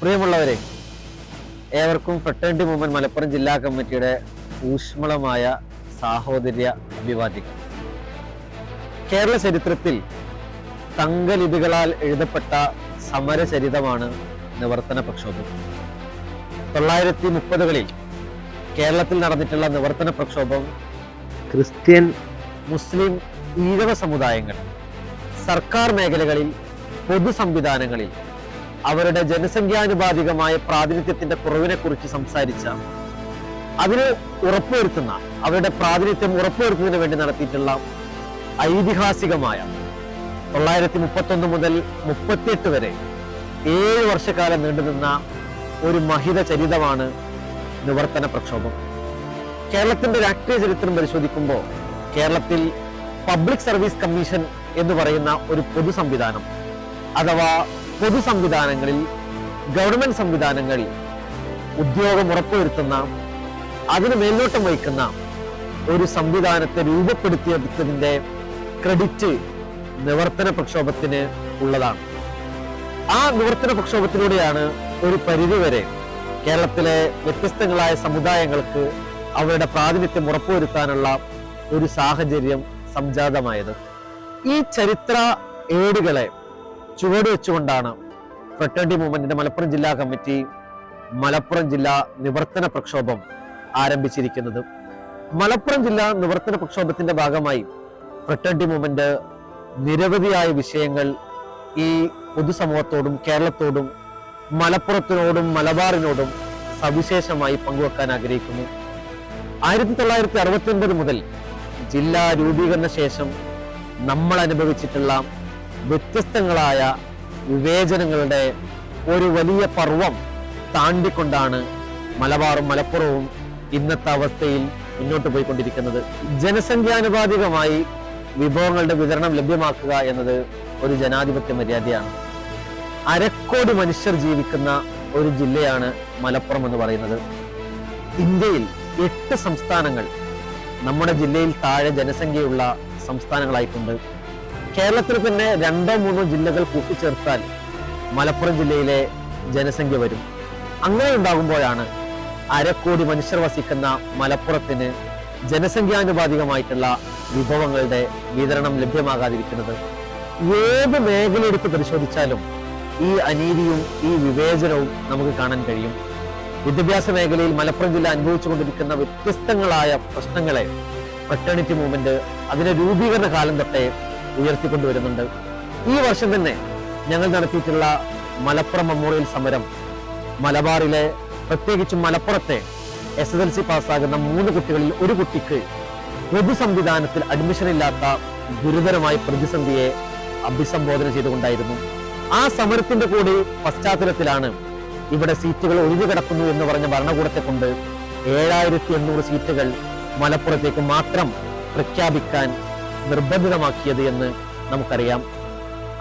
പ്രിയമുള്ളവരെ ഏവർക്കും fraternity movement Malappuram ജില്ലാ കമ്മിറ്റിയുടെ ഊഷ്മളമായ സാഹോദര്യ അഭിവാദ്യം കേരള ചരിത്രത്തിൽ തങ്കലിപികളാൽ എഴുതപ്പെട്ട സമരചരിതമാണ് നിവർത്തന പ്രക്ഷോഭം. തൊള്ളായിരത്തി മുപ്പതുകളിൽ കേരളത്തിൽ നടന്നിട്ടുള്ള നിവർത്തന പ്രക്ഷോഭം ക്രിസ്ത്യൻ മുസ്ലിം ഈഴവ സമുദായങ്ങൾ സർക്കാർ മേഖലകളിൽ പൊതു സംവിധാനങ്ങളിൽ അവരുടെ ജനസംഖ്യാനുപാതികമായ പ്രാതിനിധ്യത്തിന്റെ കുറവിനെ കുറിച്ച് സംസാരിച്ച അതിന് ഉറപ്പുവരുത്തുന്ന അവരുടെ പ്രാതിനിധ്യം ഉറപ്പുവരുത്തുന്നതിന് വേണ്ടി നടത്തിയിട്ടുള്ള ഐതിഹാസികമായ തൊള്ളായിരത്തി മുപ്പത്തൊന്ന് മുതൽ മുപ്പത്തിയെട്ട് വരെ ഏഴ് വർഷക്കാലം നീണ്ടുനിന്ന ഒരു മഹിത ചരിതമാണ് നിവർത്തന പ്രക്ഷോഭം. കേരളത്തിന്റെ രാഷ്ട്രീയ ചരിത്രം പരിശോധിക്കുമ്പോൾ കേരളത്തിൽ പബ്ലിക് സർവീസ് കമ്മീഷൻ എന്ന് പറയുന്ന ഒരു പൊതു സംവിധാനം അഥവാ പൊതു സംവിധാനങ്ങളിൽ ഗവൺമെന്റ് സംവിധാനങ്ങളിൽ ഉദ്യോഗം ഉറപ്പുവരുത്തുന്ന അതിന് മേൽനോട്ടം വഹിക്കുന്ന ഒരു സംവിധാനത്തെ രൂപപ്പെടുത്തിയെടുത്തതിന്റെ ക്രെഡിറ്റ് നിവർത്തന പ്രക്ഷോഭത്തിന് ഉള്ളതാണ്. ആ നിവർത്തന പ്രക്ഷോഭത്തിലൂടെയാണ് ഒരു പരിധിവരെ കേരളത്തിലെ വ്യത്യസ്തങ്ങളായ സമുദായങ്ങൾക്ക് അവരുടെ പ്രാതിനിധ്യം ഉറപ്പുവരുത്താനുള്ള ഒരു സാഹചര്യം സംജാതമായത്. ഈ ചരിത്ര ഏടുകളെ ചുവട് വെച്ചുകൊണ്ടാണ് ഫ്രട്ടേണിറ്റി മൂവ്മെന്റിന്റെ മലപ്പുറം ജില്ലാ കമ്മിറ്റി മലപ്പുറം ജില്ലാ നിവർത്തന പ്രക്ഷോഭം ആരംഭിച്ചിരിക്കുന്നത്. മലപ്പുറം ജില്ലാ നിവർത്തന പ്രക്ഷോഭത്തിന്റെ ഭാഗമായി ഫ്രട്ടേണിറ്റി മൂവ്മെന്റ് നിരവധിയായ വിഷയങ്ങൾ ഈ പൊതുസമൂഹത്തോടും കേരളത്തോടും മലപ്പുറത്തിനോടും മലബാറിനോടും സവിശേഷമായി പങ്കുവെക്കാൻ ആഗ്രഹിക്കുന്നു. ആയിരത്തി തൊള്ളായിരത്തി അറുപത്തി ഒൻപത് മുതൽ ജില്ലാ രൂപീകരണ ശേഷം നമ്മൾ അനുഭവിച്ചിട്ടുള്ള വ്യത്യസ്തങ്ങളായ വിവേചനങ്ങളുടെ ഒരു വലിയ പർവം താണ്ടിക്കൊണ്ടാണ് മലബാറും മലപ്പുറവും ഇന്നത്തെ അവസ്ഥയിൽ മുന്നോട്ട് പോയിക്കൊണ്ടിരിക്കുന്നത്. ജനസംഖ്യാനുപാതികമായി വിഭവങ്ങളുടെ വിതരണം ലഭ്യമാക്കുക എന്നത് ഒരു ജനാധിപത്യ മര്യാദയാണ്. അരക്കോടി മനുഷ്യർ ജീവിക്കുന്ന ഒരു ജില്ലയാണ് മലപ്പുറം എന്ന് പറയുന്നത്. ഇന്ത്യയിൽ എട്ട് സംസ്ഥാനങ്ങൾ നമ്മുടെ ജില്ലയിൽ താഴെ ജനസംഖ്യയുള്ള സംസ്ഥാനങ്ങളായിട്ടുണ്ട്. കേരളത്തിൽ തന്നെ രണ്ടോ മൂന്നോ ജില്ലകൾ കൂട്ടിച്ചേർത്താൽ മലപ്പുറം ജില്ലയിലെ ജനസംഖ്യ വരും. അങ്ങനെ ഉണ്ടാകുമ്പോഴാണ് അരക്കോടി മനുഷ്യർ വസിക്കുന്ന മലപ്പുറത്തിന് ജനസംഖ്യാനുപാതികമായിട്ടുള്ള വിഭവങ്ങളുടെ വിതരണം ലഭ്യമാകാതിരിക്കുന്നത്. ഏത് മേഖല എടുത്ത് പരിശോധിച്ചാലും ഈ അനീതിയും ഈ വിവേചനവും നമുക്ക് കാണാൻ കഴിയും. വിദ്യാഭ്യാസ മേഖലയിൽ മലപ്പുറം ജില്ല അനുഭവിച്ചുകൊണ്ടിരിക്കുന്ന വ്യത്യസ്തങ്ങളായ പ്രശ്നങ്ങളെ ഫ്രട്ടേണിറ്റി മൂവ്മെന്റ് അതിന്റെ രൂപീകരണ കാലം തൊട്ടേ ഉയർത്തിക്കൊണ്ടുവരുന്നുണ്ട്. ഈ വർഷം തന്നെ ഞങ്ങൾ നടത്തിയിട്ടുള്ള മലപ്പുറം മെമ്മോറിയൽ സമരം മലബാറിലെ പ്രത്യേകിച്ച് മലപ്പുറത്തെ എസ് എസ് എൽ സി പാസ്സാകുന്ന മൂന്ന് കുട്ടികളിൽ ഒരു കുട്ടിക്ക് പൊതു സംവിധാനത്തിൽ അഡ്മിഷൻ ഇല്ലാത്ത ഗുരുതരമായ പ്രതിസന്ധിയെ അഭിസംബോധന ചെയ്തുകൊണ്ടായിരുന്നു. ആ സമരത്തിന്റെ കൂടി പശ്ചാത്തലത്തിലാണ് ഇവിടെ സീറ്റുകൾ ഒഴിഞ്ഞു കിടക്കുന്നു എന്ന് പറഞ്ഞ ഭരണകൂടത്തെ കൊണ്ട് ഏഴായിരത്തി എണ്ണൂറ് സീറ്റുകൾ മലപ്പുറത്തേക്ക് മാത്രം പ്രഖ്യാപിക്കാൻ നിർബന്ധിതമാക്കിയത് എന്ന് നമുക്കറിയാം.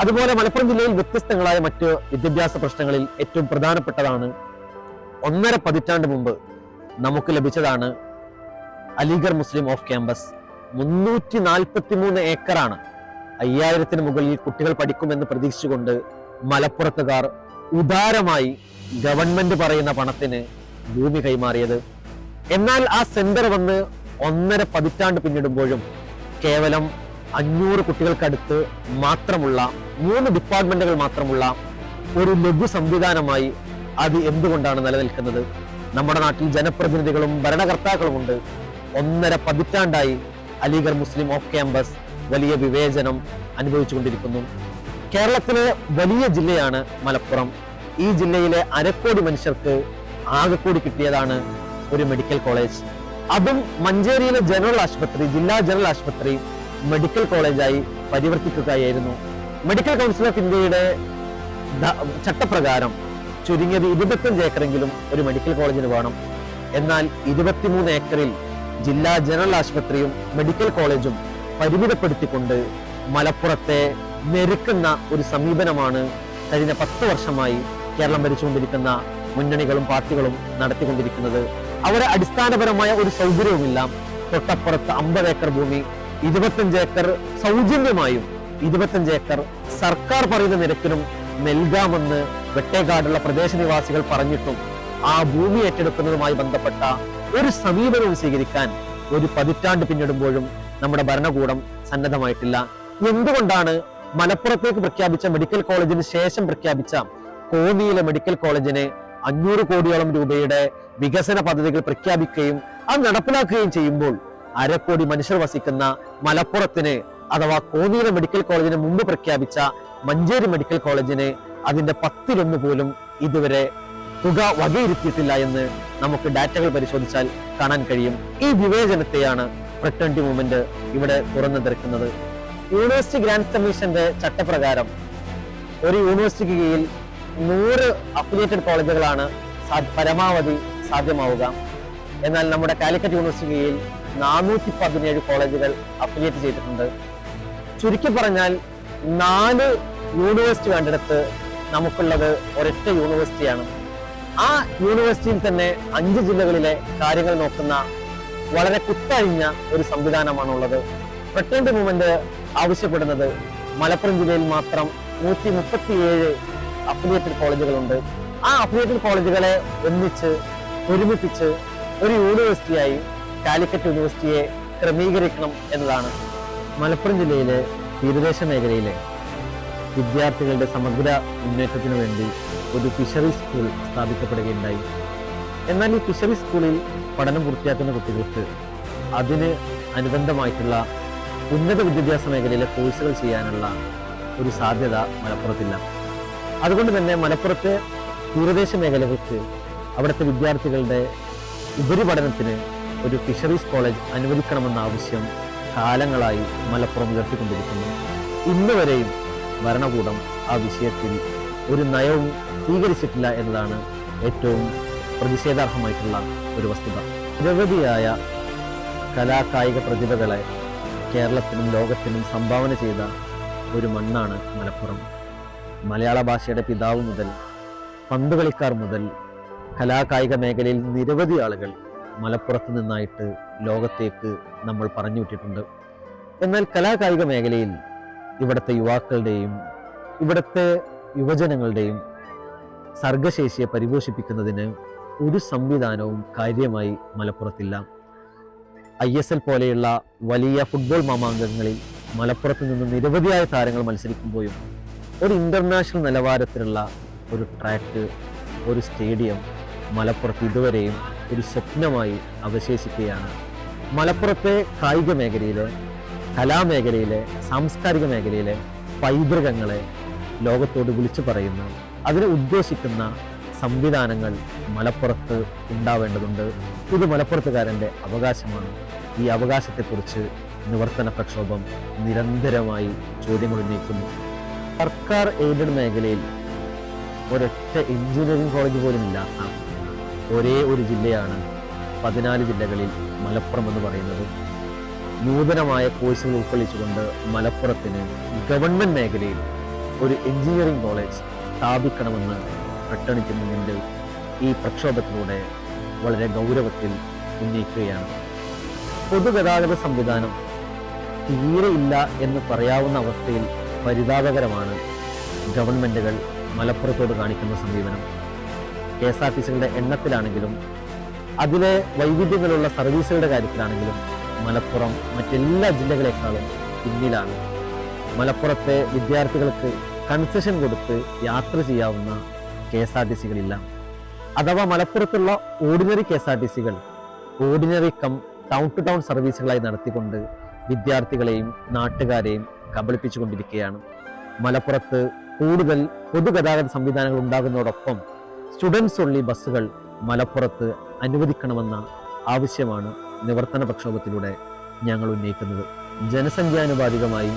അതുപോലെ മലപ്പുറം ജില്ലയിൽ വ്യത്യസ്തങ്ങളായ മറ്റ് വിദ്യാഭ്യാസ പ്രശ്നങ്ങളിൽ ഏറ്റവും പ്രധാനപ്പെട്ടതാണ് ഒന്നര പതിറ്റാണ്ട് മുമ്പ് നമുക്ക് ലഭിച്ചതാണ് അലിഗർ മുസ്ലിം ഓഫ് ക്യാമ്പസ്. മുന്നൂറ്റി നാൽപ്പത്തി മൂന്ന് ഏക്കറാണ് അയ്യായിരത്തിന് മുകളിൽ കുട്ടികൾ പഠിക്കുമെന്ന് പ്രതീക്ഷിച്ചുകൊണ്ട് മലപ്പുറത്തുകാർ ഉദാരമായി ഗവൺമെന്റ് പറയുന്ന പണത്തിന് ഭൂമി കൈമാറിയത്. എന്നാൽ ആ സെന്റർ വന്ന് ഒന്നര പതിറ്റാണ്ട് പിന്നിടുമ്പോഴും കേവലം അഞ്ഞൂറ് കുട്ടികൾക്കടുത്ത് മാത്രമുള്ള മൂന്ന് ഡിപ്പാർട്ട്മെന്റുകൾ മാത്രമുള്ള ഒരു ലഘു സംവിധാനമായി അത് എന്തുകൊണ്ടാണ് നിലനിൽക്കുന്നത്? നമ്മുടെ നാട്ടിൽ ജനപ്രതിനിധികളും ഭരണകർത്താക്കളും ഉണ്ട് ഒന്നര പതിറ്റാണ്ടായി അലിഗർ മുസ്ലിം ഓഫ് ക്യാമ്പസ് വലിയ വിവേചനം അനുഭവിച്ചുകൊണ്ടിരിക്കുന്നു. കേരളത്തിലെ വലിയ ജില്ലയാണ് മലപ്പുറം. ഈ ജില്ലയിലെ അരക്കോടി മനുഷ്യർക്ക് ആകെക്കൂടി കിട്ടിയതാണ് ഒരു മെഡിക്കൽ കോളേജ്. അതും മഞ്ചേരിയിലെ ജനറൽ ആശുപത്രി ജില്ലാ ജനറൽ ആശുപത്രി മെഡിക്കൽ കോളേജായി പരിവർത്തിക്കുകയായിരുന്നു. മെഡിക്കൽ കൗൺസിൽ ഓഫ് ഇന്ത്യയുടെ ചട്ടപ്രകാരം ചുരുങ്ങിയത് ഇരുപത്തഞ്ച് ഏക്കറെങ്കിലും ഒരു മെഡിക്കൽ കോളേജിന് വേണം. എന്നാൽ ഇരുപത്തിമൂന്ന് ഏക്കറിൽ ജില്ലാ ജനറൽ ആശുപത്രിയും മെഡിക്കൽ കോളേജും പരിമിതപ്പെടുത്തിക്കൊണ്ട് മലപ്പുറത്തെ നെരുക്കുന്ന ഒരു സമീപനമാണ് കഴിഞ്ഞ പത്ത് വർഷമായി കേരളം ഭരിച്ചുകൊണ്ടിരിക്കുന്ന മുന്നണികളും പാർട്ടികളും നടത്തിക്കൊണ്ടിരിക്കുന്നത്. അവിടെ അടിസ്ഥാനപരമായ ഒരു സൗകര്യവുമില്ല. തൊട്ടപ്പുറത്ത് അമ്പത് ഏക്കർ ഭൂമി ഇരുപത്തഞ്ച് ഏക്കർ സൗജന്യമായും ഇരുപത്തഞ്ച് ഏക്കർ സർക്കാർ പറയുന്ന നിരക്കിനും നൽകാമെന്ന് വെട്ടേക്കാടുള്ള പ്രദേശനിവാസികൾ പറഞ്ഞിട്ടും ആ ഭൂമി ഏറ്റെടുക്കുന്നതുമായി ബന്ധപ്പെട്ട ഒരു സമീപനവും സ്വീകരിക്കാൻ ഒരു പതിറ്റാണ്ട് പിന്നിടുമ്പോഴും നമ്മുടെ ഭരണകൂടം സന്നദ്ധമായിട്ടില്ല. എന്തുകൊണ്ടാണ് മലപ്പുറത്തേക്ക് പ്രഖ്യാപിച്ച മെഡിക്കൽ കോളേജിന് ശേഷം പ്രഖ്യാപിച്ച കോന്നിയിലെ മെഡിക്കൽ കോളേജിന് അഞ്ഞൂറ് കോടിയോളം രൂപയുടെ വികസന പദ്ധതികൾ പ്രഖ്യാപിക്കുകയും അത് നടപ്പിലാക്കുകയും ചെയ്യുമ്പോൾ അരക്കോടി മനുഷ്യർ വസിക്കുന്ന മലപ്പുറത്തിന് അഥവാ കോന്നിയിലെ മെഡിക്കൽ കോളേജിന് മുമ്പ് പ്രഖ്യാപിച്ച മഞ്ചേരി മെഡിക്കൽ കോളേജിന് അതിന്റെ പത്തിലൊന്ന് പോലും ഇതുവരെ തുക വകയിരുത്തിയിട്ടില്ല എന്ന് നമുക്ക് ഡാറ്റകൾ പരിശോധിച്ചാൽ കാണാൻ കഴിയും. ഈ വിവേചനത്തെയാണ് ഫ്രട്ടേണിറ്റി മൂവ്മെന്റ് ഇവിടെ തുറന്നു തീർക്കുന്നത്. യൂണിവേഴ്സിറ്റി ഗ്രാൻഡ് കമ്മീഷന്റെ ചട്ടപ്രകാരം ഒരു യൂണിവേഴ്സിറ്റിക്ക് കീഴിൽ നൂറ് അഫിലിയേറ്റഡ് കോളേജുകളാണ് പരമാവധി സാധ്യമാവുക. എന്നാൽ നമ്മുടെ കാലിക്കറ്റ് യൂണിവേഴ്സിറ്റിയിൽ നാനൂറ്റി പതിനേഴ് കോളേജുകൾ അഫിലിയേറ്റ് ചെയ്തിട്ടുണ്ട്. ചുരുക്കി പറഞ്ഞാൽ നാല് യൂണിവേഴ്സിറ്റി വേണ്ടിടത്ത് നമുക്കുള്ളത് ഒരൊറ്റ യൂണിവേഴ്സിറ്റിയാണ്. ആ യൂണിവേഴ്സിറ്റിയിൽ തന്നെ അഞ്ച് ജില്ലകളിലെ കാര്യങ്ങൾ നോക്കുന്ന വളരെ കുത്തഴിഞ്ഞ ഒരു സംവിധാനമാണുള്ളത്. ഫ്രട്ടേണിറ്റി മൂവ്മെന്റ് ആവശ്യപ്പെടുന്നത് മലപ്പുറം ജില്ലയിൽ മാത്രം നൂറ്റി മുപ്പത്തിയേഴ് അഫിലിയേറ്റഡ് കോളേജുകളുണ്ട്. ആ അഫിലിയേറ്റഡ് കോളേജുകളെ ഒന്നിച്ച് ഒരുമിപ്പിച്ച് ഒരു യൂണിവേഴ്സിറ്റിയായി കാലിക്കറ്റ് യൂണിവേഴ്സിറ്റിയെ ക്രമീകരിക്കണം എന്നതാണ് മലപ്പുറം ജില്ലയിലെ തീരദേശ മേഖലയിലെ വിദ്യാർത്ഥികളുടെ സമഗ്ര മുന്നേറ്റത്തിനു വേണ്ടി ഒരു ഫിഷറി സ്കൂൾ സ്ഥാപിക്കപ്പെടുകയുണ്ടായി. എന്നാൽ ഈ ഫിഷറി സ്കൂളിൽ പഠനം പൂർത്തിയാക്കുന്ന കുട്ടികൾക്ക് അതിന് അനുബന്ധമായിട്ടുള്ള ഉന്നത വിദ്യാഭ്യാസ മേഖലയിലെ കോഴ്സുകൾ ചെയ്യാനുള്ള ഒരു സാധ്യത മലപ്പുറത്തില്ല. അതുകൊണ്ട് തന്നെ മലപ്പുറത്തെ തീരദേശ മേഖലകൾക്ക് അവിടുത്തെ വിദ്യാർത്ഥികളുടെ ഉപരിപഠനത്തിന് ഒരു ഫിഷറീസ് കോളേജ് അനുവദിക്കണമെന്ന ആവശ്യം കാലങ്ങളായി മലപ്പുറം ഉയർത്തിക്കൊണ്ടിരിക്കുന്നു. ഇന്ന് വരെയും ഭരണകൂടം ആ വിഷയത്തിൽ ഒരു നയവും സ്വീകരിച്ചിട്ടില്ല എന്നതാണ് ഏറ്റവും പ്രതിഷേധാർഹമായിട്ടുള്ള ഒരു വസ്തുത. നിരവധിയായ കലാകായിക പ്രതിഭകളെ കേരളത്തിനും ലോകത്തിനും സംഭാവന ചെയ്ത ഒരു മണ്ണാണ് മലപ്പുറം. മലയാള ഭാഷയുടെ പിതാവ് മുതൽ പന്തുകളിക്കാർ മുതൽ കലാകായിക മേഖലയിൽ നിരവധി ആളുകൾ മലപ്പുറത്ത് നിന്നായിട്ട് ലോകത്തേക്ക് നമ്മൾ പറഞ്ഞു വിട്ടിട്ടുണ്ട്. എന്നാൽ കലാകായിക മേഖലയിൽ ഇവിടുത്തെ യുവാക്കളുടെയും ഇവിടുത്തെ യുവജനങ്ങളുടെയും സർഗശേഷിയെ പരിപോഷിപ്പിക്കുന്നതിന് ഒരു സംവിധാനവും കാര്യമായി മലപ്പുറത്തില്ല. ഐ എസ് എൽ പോലെയുള്ള വലിയ ഫുട്ബോൾ മാമാങ്കങ്ങളിൽ മലപ്പുറത്ത് നിന്ന് നിരവധിയായ താരങ്ങൾ മത്സരിക്കുമ്പോഴും ഒരു ഇന്റർനാഷണൽ നിലവാരത്തിലുള്ള ഒരു ട്രാക്ക് ഒരു സ്റ്റേഡിയം മലപ്പുറത്ത് ഇതുവരെയും ഒരു സ്വപ്നമായി അവശേഷിക്കുകയാണ്. മലപ്പുറത്തെ കായിക മേഖലയിലെ കലാമേഖലയിലെ സാംസ്കാരിക മേഖലയിലെ പൈതൃകങ്ങളെ ലോകത്തോട് വിളിച്ചു പറയുന്ന. അതിനെ ഉദ്ദേശിക്കുന്ന സംവിധാനങ്ങൾ മലപ്പുറത്ത് ഉണ്ടാവേണ്ടതുണ്ട്. ഇത് മലപ്പുറത്തുകാരന്റെ അവകാശമാണ്. ഈ അവകാശത്തെക്കുറിച്ച് നിവർത്തന പ്രക്ഷോഭം നിരന്തരമായി ചോദ്യങ്ങൾ ഉന്നയിക്കുന്നു സർക്കാർ എയ്ഡഡ് മേഖലയിൽ ഒരൊറ്റ എഞ്ചിനീയറിംഗ് കോളേജ് പോലും ഇല്ലാത്ത ഒരേ ഒരു ജില്ലയാണ് പതിനാല് ജില്ലകളിൽ മലപ്പുറം എന്ന് പറയുന്നത്. നൂതനമായ കോഴ്സുകൾ ഉൾക്കൊള്ളിച്ചുകൊണ്ട് മലപ്പുറത്തിന് ഗവൺമെന്റ് മേഖലയിൽ ഒരു എഞ്ചിനീയറിംഗ് കോളേജ് സ്ഥാപിക്കണമെന്ന് ഫ്രട്ടേണിറ്റി ഈ പ്രക്ഷോഭത്തിലൂടെ വളരെ ഗൗരവത്തിൽ ഉന്നയിക്കുകയാണ്. പൊതുഗതാഗത സംവിധാനം തീരെ ഇല്ല എന്ന് പറയാവുന്ന അവസ്ഥയിൽ പരിതാപകരമാണ് ഗവൺമെന്റുകൾ മലപ്പുറത്തോട് കാണിക്കുന്ന സമീപനം. കെ എസ് ആർ ടി സികളുടെ എണ്ണത്തിലാണെങ്കിലും അതിലെ വൈവിധ്യങ്ങളുള്ള സർവീസുകളുടെ കാര്യത്തിലാണെങ്കിലും മലപ്പുറം മറ്റെല്ലാ ജില്ലകളെക്കാളും പിന്നിലാണ്. മലപ്പുറത്തെ വിദ്യാർത്ഥികൾക്ക് കൺസെഷൻ കൊടുത്ത് യാത്ര ചെയ്യാവുന്ന കെ എസ് ആർ ടി സികളില്ല. അഥവാ മലപ്പുറത്തുള്ള ordinary K S R T സികൾ ordinary cum town to town സർവീസുകളായി നടത്തിക്കൊണ്ട് വിദ്യാർത്ഥികളെയും നാട്ടുകാരെയും കബളിപ്പിച്ചുകൊണ്ടിരിക്കുകയാണ്. മലപ്പുറത്ത് കൂടുതൽ പൊതുഗതാഗത സംവിധാനങ്ങൾ ഉണ്ടാകുന്നതോടൊപ്പം സ്റ്റുഡൻസ് ഉള്ളി ബസ്സുകൾ മലപ്പുറത്ത് അനുവദിക്കണമെന്ന ആവശ്യമാണ് നിവർത്തന പ്രക്ഷോഭത്തിലൂടെ ഞങ്ങൾ ഉന്നയിക്കുന്നത്. ജനസംഖ്യാനുപാതികമായി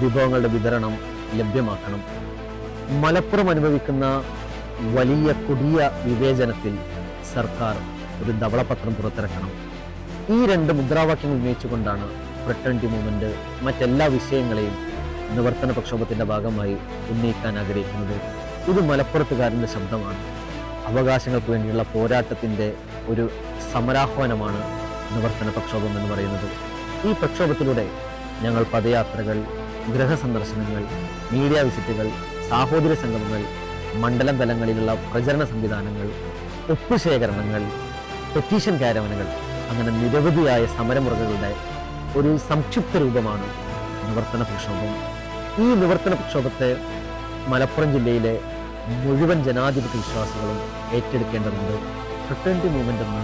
വിഭവങ്ങളുടെ വിതരണം ലഭ്യമാക്കണം. മലപ്പുറം അനുഭവിക്കുന്ന വലിയ കൊടിയ വിവേചനത്തിൽ സർക്കാർ ഒരു ധവളപത്രം പുറത്തിറക്കണം. ഈ രണ്ട് മുദ്രാവാക്യങ്ങൾ ഉന്നയിച്ചുകൊണ്ടാണ് ഫ്രട്ടേണിറ്റി മൂവ്മെന്റ് മറ്റെല്ലാ വിഷയങ്ങളെയും നിവർത്തന പ്രക്ഷോഭത്തിന്റെ ഭാഗമായി ഉന്നയിക്കാൻ ആഗ്രഹിക്കുന്നത്. ഇത് മലപ്പുറത്തുകാരന്റെ ശബ്ദമാണ്. അവകാശങ്ങൾക്ക് വേണ്ടിയുള്ള പോരാട്ടത്തിന്റെ ഒരു സമരാഹ്വാനമാണ് നിവർത്തന പ്രക്ഷോഭം എന്ന് പറയുന്നത്. ഈ പ്രക്ഷോഭത്തിലൂടെ ഞങ്ങൾ പദയാത്രകൾ ഗൃഹസന്ദർശനങ്ങൾ മീഡിയ വിസിറ്റുകൾ സാഹോദര്യ സംഗമങ്ങൾ മണ്ഡലം തലങ്ങളിലുള്ള പ്രചരണ സംവിധാനങ്ങൾ ഒപ്പുശേഖരണങ്ങൾ പെറ്റീഷൻ കാരവനകൾ അങ്ങനെ നിരവധിയായ സമരമുറകളുടെ ഒരു സംക്ഷിപ്ത രൂപമാണ് നിവർത്തന പ്രക്ഷോഭം. ഈ നിവർത്തന പ്രക്ഷോഭത്തെ മലപ്പുറം ജില്ലയിലെ മുഴുവൻ ജനാധിപത്യ വിശ്വാസികളും ഏറ്റെടുക്കേണ്ടതുണ്ട്. ഫ്രട്ടേണിറ്റി മൂവ്മെന്റ് എന്ന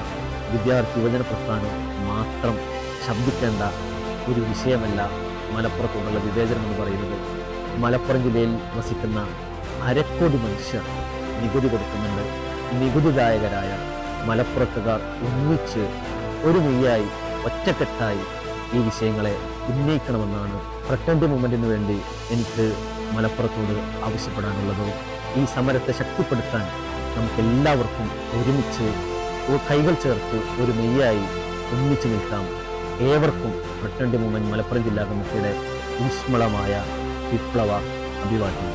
വിദ്യാർത്ഥി യുവജന പ്രസ്ഥാനം മാത്രം ശബ്ദിക്കേണ്ട ഒരു വിഷയമല്ല മലപ്പുറത്തോടുള്ള വിവേചനം എന്ന് പറയുന്നത്. മലപ്പുറം ജില്ലയിൽ വസിക്കുന്ന അരക്കോടി മനുഷ്യർ നികുതി കൊടുക്കുന്നുണ്ട്. നികുതിദായകരായ മലപ്പുറത്തുകാർ ഒന്നിച്ച് ഒരു മെയ്യായി ഒറ്റക്കെട്ടായി ഈ വിഷയങ്ങളെ ഉന്നയിക്കണമെന്നാണ് ഫ്രട്ടന്റി മൂവ്മെന്റിന് വേണ്ടി എനിക്ക് മലപ്പുറത്തോട് ആവശ്യപ്പെടാനുള്ളത്. ഈ സമരത്തെ ശക്തിപ്പെടുത്താൻ നമുക്കെല്ലാവർക്കും ഒരുമിച്ച് കൈകൾ ചേർത്ത് ഒരു മെയ്യായി ഒന്നിച്ചു നിൽക്കാം. ഏവർക്കും ഫ്രട്ടന്റി മൂവ്മെന്റ് മലപ്പുറം ജില്ലാ കമ്മിറ്റിയുടെ ഊഷ്മളമായ വിപ്ലവ അഭിവാദ്യം.